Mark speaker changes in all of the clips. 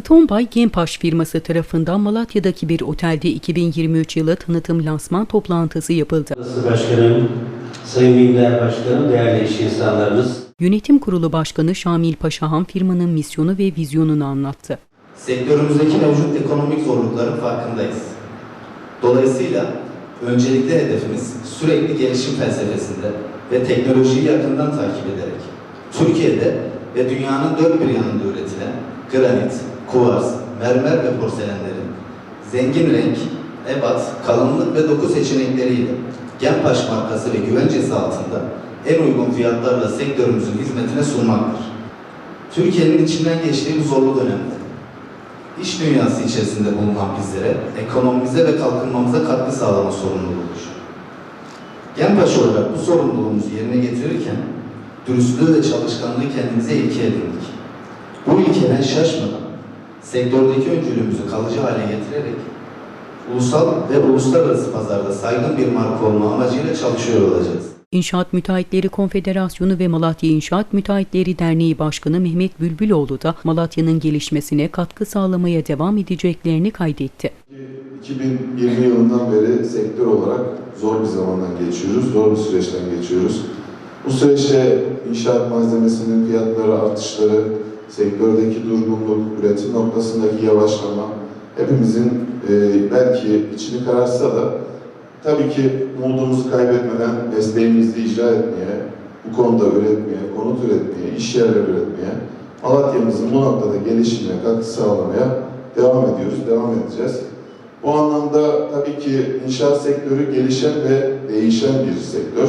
Speaker 1: Stonebay Gempaş firması tarafından Malatya'daki bir otelde 2023 yılı tanıtım lansman toplantısı yapıldı.
Speaker 2: Başkanım, Sayın Minder Başkanım, değerli iş insanlarımız,
Speaker 1: Yönetim Kurulu Başkanı Şamil Paşahan firmanın misyonu ve vizyonunu anlattı.
Speaker 3: Sektörümüzdeki mevcut ekonomik zorlukların farkındayız. Dolayısıyla öncelikli hedefimiz sürekli gelişim felsefesinde ve teknolojiyi yakından takip ederek Türkiye'de ve dünyanın dört bir yanında üretilen granit, kuvars, mermer ve porselenlerin zengin renk, ebat, kalınlık ve doku seçenekleriyle Genpaş markası ve güvencesi altında en uygun fiyatlarla sektörümüzün hizmetine sunmaktır. Türkiye'nin içinden geçtiği bu zorlu dönemde İş dünyası içerisinde bulunan bizlere ekonomimize ve kalkınmamıza katkı sağlama sorumluluğudur. Genpaş olarak bu sorumluluğumuzu yerine getirirken dürüstlüğü ve çalışkanlığı kendimize ilke edindik. Bu ilkeden şaşmadan sektördeki öncülüğümüzü kalıcı hale getirerek ulusal ve uluslararası pazarda saygın bir marka olma amacıyla çalışıyor olacağız.
Speaker 1: İnşaat Müteahhitleri Konfederasyonu ve Malatya İnşaat Müteahhitleri Derneği Başkanı Mehmet Bülbüloğlu da Malatya'nın gelişmesine katkı sağlamaya devam edeceklerini kaydetti.
Speaker 4: 2020 yılından beri sektör olarak zor bir zamandan geçiyoruz, zor bir süreçten geçiyoruz. Bu süreçte inşaat malzemesinin fiyatları artışları, sektördeki durgunluk, üretim noktasındaki yavaşlama hepimizin e, belki içini kararsa da tabii ki umudumuzu kaybetmeden mesleğimizi icra etmeye, bu konuda üretmeye, konut üretmeye, iş yerleri üretmeye, Malatya'mızın bu noktada gelişimine katkı sağlamaya devam ediyoruz, devam edeceğiz. Bu anlamda tabii ki inşaat sektörü gelişen ve değişen bir sektör.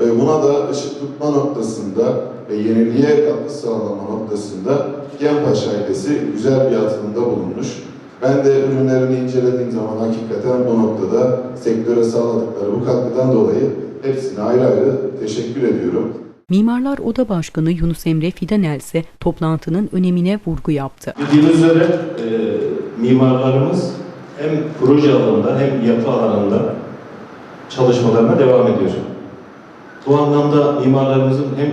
Speaker 4: Ee, Buna da ışık tutma noktasında ve yeniliğe katkı sağlama noktasında Genpaş ailesi güzel bir atılımda bulunmuş. Ben de ürünlerini incelediğim zaman hakikaten bu noktada sektöre sağladıkları bu katkıdan dolayı hepsine ayrı ayrı teşekkür ediyorum.
Speaker 1: Mimarlar Oda Başkanı Yunus Emre Fidanel ise toplantının önemine vurgu yaptı.
Speaker 5: Bildiğiniz üzere e, mimarlarımız hem proje alanında hem yapı alanında çalışmalarına devam ediyor. Bu anlamda mimarlarımızın hem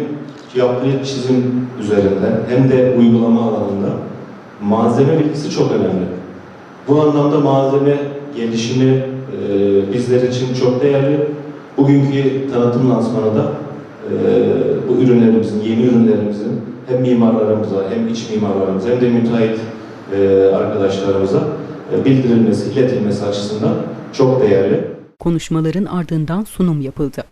Speaker 5: yaptığı çizim üzerinde hem de uygulama alanında malzeme bilgisi çok önemli. Bu anlamda malzeme gelişimi e, bizler için çok değerli. Bugünkü tanıtım lansmanı da e, bu ürünlerimizin, yeni ürünlerimizin hem mimarlarımıza hem iç mimarlarımıza hem de müteahhit e, arkadaşlarımıza e, bildirilmesi, iletilmesi açısından çok değerli.
Speaker 1: Konuşmaların ardından sunum yapıldı.